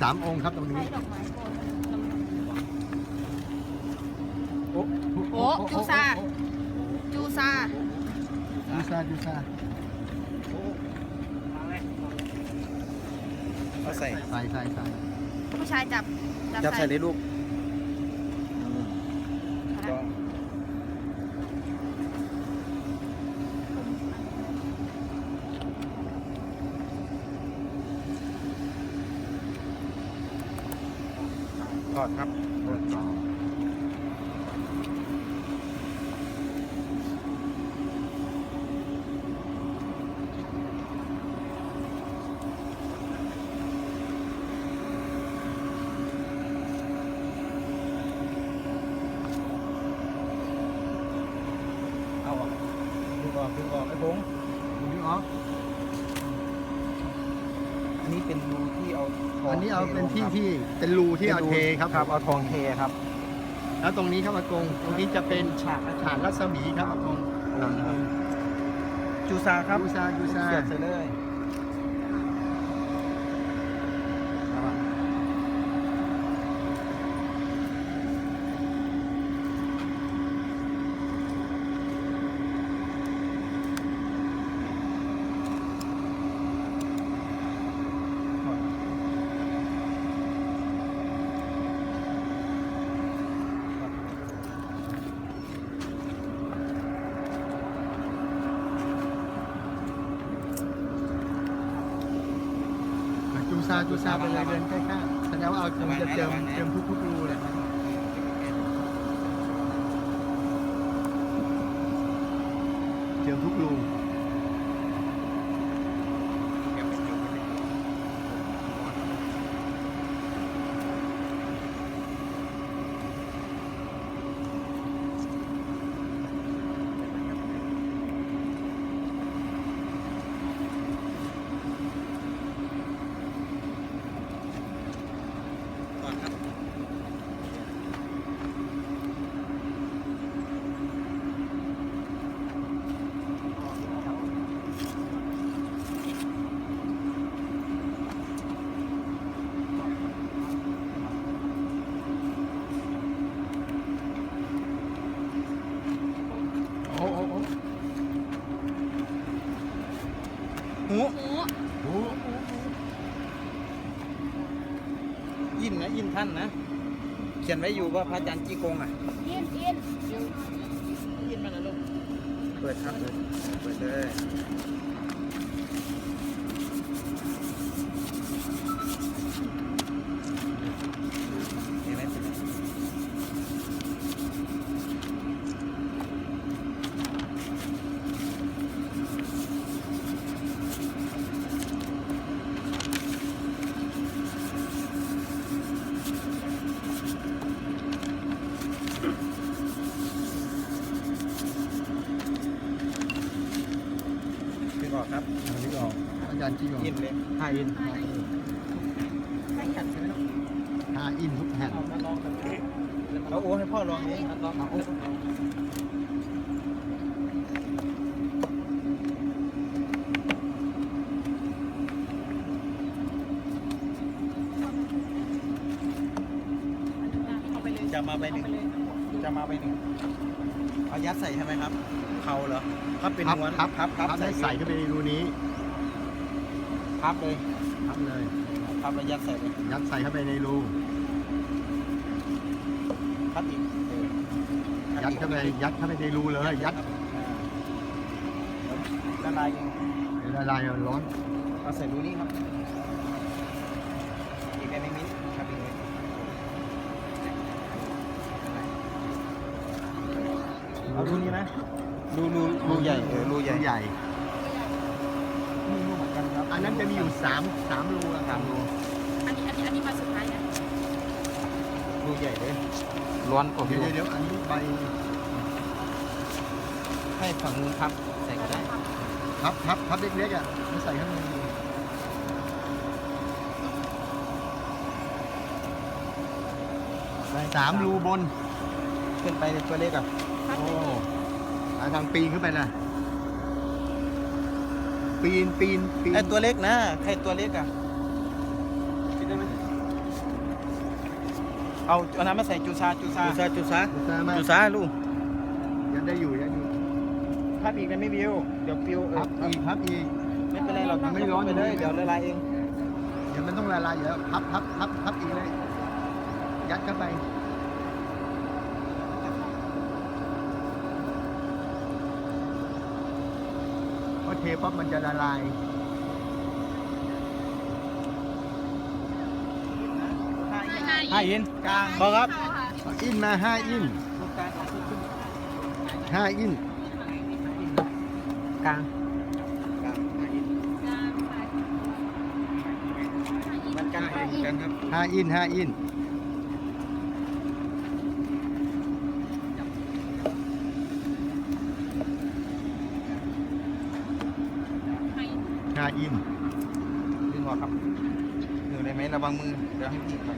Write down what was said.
สามองค์ครับตรงนี้โอ้โอ้จูซาจูซาจูซาจูซาเอาใส่ใส่ใส่ใส่ผู้ชายจับจับใส่เลยลูก ทอดครับเอเอาออกดึงออกดึงออกไอ้พงษ์ดูนี่ออก อันนี้เป็นรูที่เอา อันนี้เอาเป็นที่ทที่เป็นรูที่เอาเทครับครับเอาทองเทครับ แล้วตรงนี้ครับอากงตรงนี้จะเป็นฉากฉากรัศมีครับอากงจูซาครับจูซาจูซาเสียบใส่เลยาจูซาเปเลยเดือนใกล้ๆแสดงว่าเอาคงจะเติมเติมทุกๆรูเลยเติมทุกรู ก่อนครับ โอ้โอ้โอ้ หู หมู โอ้ ยินนะยิน ท่านนะ เขียนไว้อยู่ว่าพระอาจารย์จี้กงอะเย็นเย็นยินมาแล้วลูกเปิดครับเปิดเปิดเลยเห็นไหมเห็นไหมดึง ออกครับอันนี้ออกอาจารย์จี้ออกยินเลยห้ายินไม่ขัดใช่ไหมลูกห้าอินทุกแผ่นเอาโอ้ให้พ่อลองนี้ลองเอาโอ้จะมาใบหนึ่งจะมาใบหนึ่ง เอายัดใส่ใช่ไหมครับเขาเหรอพับเป็นพับม้วนพับพับพับพับได้ใส่เข้าไปในรูนี้พับเลยพับเลยพับแล้วยัดใส่เลยยัดใส่เข้าไปในรูพับอีกเออพับยัดอีกเข้าไปยัดเข้าไปในรูเลยยัดละลายเองละลายร้อนเอาใส่รูนี้ครับอีกอันหนึงนี้ครับอีกอันหนึ่งเอา รูนี้นะรูรูรูใหญ่เออรูใหญ่ใหญ่ไม่รู้เหมือนกันครับอันนั้นจะมีอยู่สามสามรูอะสามรูอันนี้อันนี้อันนี้มาสุดท้ายนะรูใหญ่เลยร้อนกว่าเดี๋พี่ยวเดี๋ยวอันนี้ใบให้ฝั่งนู้นพับใส่ก็ได้พับพับพับเล็กๆอะมาใส่ข้างในสามรูบน ขึ้นไปในตัวเล็กอะโอ้อาทางปีนขึ้นไปนะปีนปีนปีนไอตัวเล็กนะใครตัวเล็กอะคิดได้ไหมเอาเอาน้ำมาใส่จูซาจูซาจูซาจูซาดูซ่ามาจูซาลูกยังได้อยู่ยังอยู่พับอีกนะไม่บิวเดี๋ยวปิวเอพัอบอีกพับอีกไม่เป็นไรหรอกมันไม่ร้อนไปเลยเดี๋ยวละลายเองเดี๋ยวมันต้องละลายอยู่แล้วพับพับพับพับอีกเลยยัดเข้าไป เพราะเทปั๊บมันจะละลายห้าอินกลางพอครับอินมาห้าอินตรงกลางเอาขึ้นห้าอินกลางกลางห้าอินมันกันเหมือนกันครับห้าอินห้าอิน ห้าอินดึงออกครับดึงได้ไหมระวังมือเดี๋ยวให้พี่ครับ